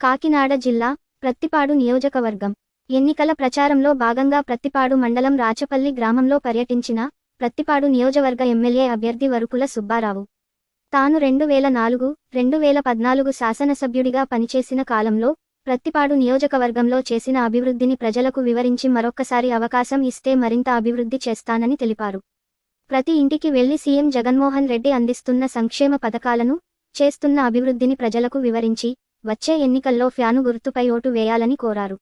కాకినాడ జిల్లా ప్రత్తిపాడు నియోజకవర్గం. ఎన్నికల ప్రచారంలో భాగంగా ప్రత్తిపాడు మండలం రాచపల్లి గ్రామంలో పర్యటించిన ప్రత్తిపాడు నియోజకవర్గ ఎమ్మెల్యే అభ్యర్థి వరుకుల సుబ్బారావు. తాను రెండు వేల నాలుగు రెండు వేల పద్నాలుగు శాసనసభ్యుడిగా పనిచేసిన కాలంలో ప్రత్తిపాడు నియోజకవర్గంలో చేసిన అభివృద్ధిని ప్రజలకు వివరించి మరొక్కసారి అవకాశం ఇస్తే మరింత అభివృద్ధి చేస్తానని తెలిపారు. ప్రతి ఇంటికి వెళ్ళి సీఎం జగన్మోహన్ రెడ్డి అందిస్తున్న సంక్షేమ పథకాలను చేస్తున్న అభివృద్ధిని ప్రజలకు వివరించి వచ్చే ఎన్నికల్లో ఫ్యాను గుర్తుపై ఓటు వేయాలని కోరారు.